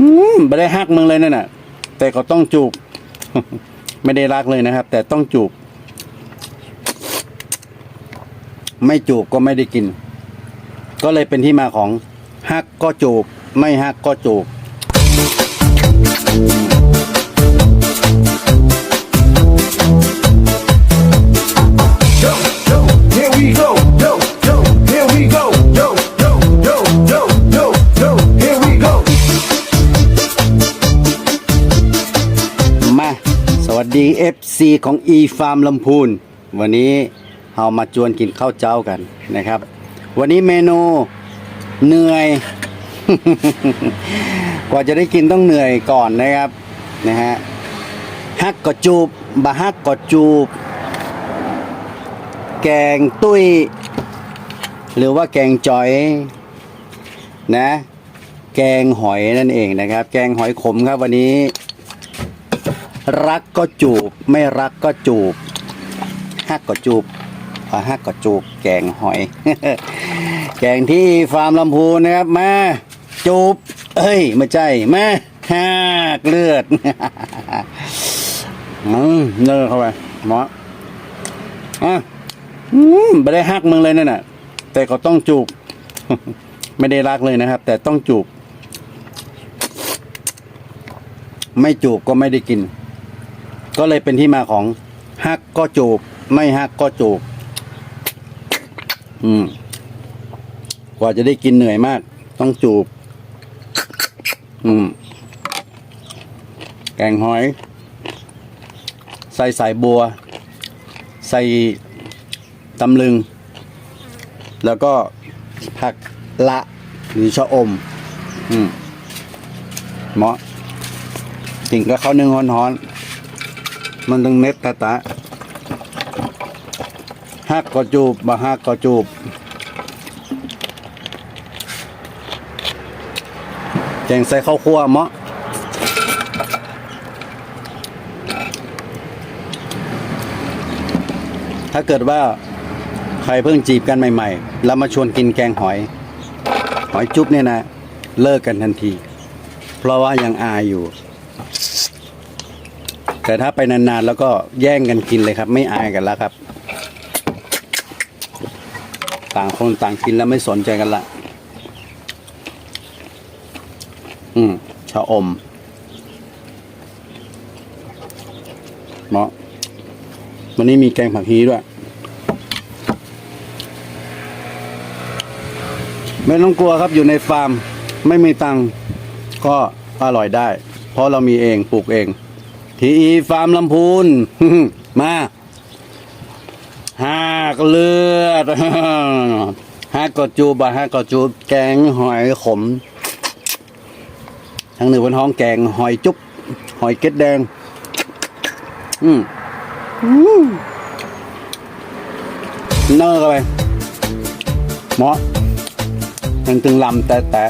อืมไม่ได้ฮักมึงเลยนั่นน่ะ แต่ก็ต้องจูบ ไม่ได้รักเลยนะครับ แต่ต้องจูบ ไม่จูบก็ไม่ได้กิน ก็เลยเป็นที่มาของฮักก็จูบ ไม่ฮักก็จูบ มา สวัสดี FC ของ e Farm ลำพูน วันนี้เรามาจวนกินข้าวเจ้ากันนะครับ วันนี้เมนูเหนื่อย กว่าจะได้กินต้องเหนื่อยก่อนนะครับนะฮะฮักก็จูบบะฮักก็จูบ แกงตุ้ย หรือว่าแกงจอยนะแกงหอยนั่นเองนะครับ แกงหอยขมครับวันนี้ รักก็จูบ ไม่รักก็จูบฮักก็จูบพอฮักก็จูบ แกงหอย แกงที่ฟาร์มลำพูนนะครับมาจูบ เอ้ยไม่ใช่มาฮักเลือดอืมเลิกเข้าไปหมออะอืมไม่ได้ฮักมึงเลยนั่นน่ะ แต่ก็ต้องจูบ ไม่ได้รักเลยนะครับ แต่ต้องจูบ ไม่จูบก็ไม่ได้กิน ก็เลยเป็นที่มาของฮักก็จูบ ไม่ฮักก็จูบ อืม กว่าจะได้กินเหนื่อยมาก ต้องจูบ อืม แกงหอย ใส่สายบัว ใส่ตำลึง แล้วก็ผักละหรือชะอม อืมเหมาะกินกับข้าวนึ่งฮ้อนๆ มันต้องเน็ตตาตาฮักก็จูบบะฮักก็จูบ แกงใส่ข้าวคั่วเมาะถ้าเกิดว่าใครเพิ่งจีบกันใหม่ ๆ แล้วมาชวนกินแกงหอย หอยจุ๊บเนี่ยนะ เลิกกันทันที เพราะว่ายังอายอยู่ แต่ถ้าไปนานๆ แล้วก็แย่งกันกินเลยครับ ไม่อายกันแล้วครับ ต่างคนต่างกินแล้วไม่สนใจกันละอืมชะอมเหมาะวันนี้มีแกงผักฮีด้วย ไม่ต้องกลัวครับอยู่ในฟาร์ม ไม่มีตังก็อร่อยได้ เพราะเรามีเองปลูกเอง ทีอีฟาร์มลำพูน มาหากเลือดหากกอจูบะหากกอจูบแกงหอยขม ทั้งหนึ่งบนห้องแกงหอยจุ๊บหอยเก็ดแดง อืมเนอร์เข้าไปหมาะยังตึงลำแต่แต่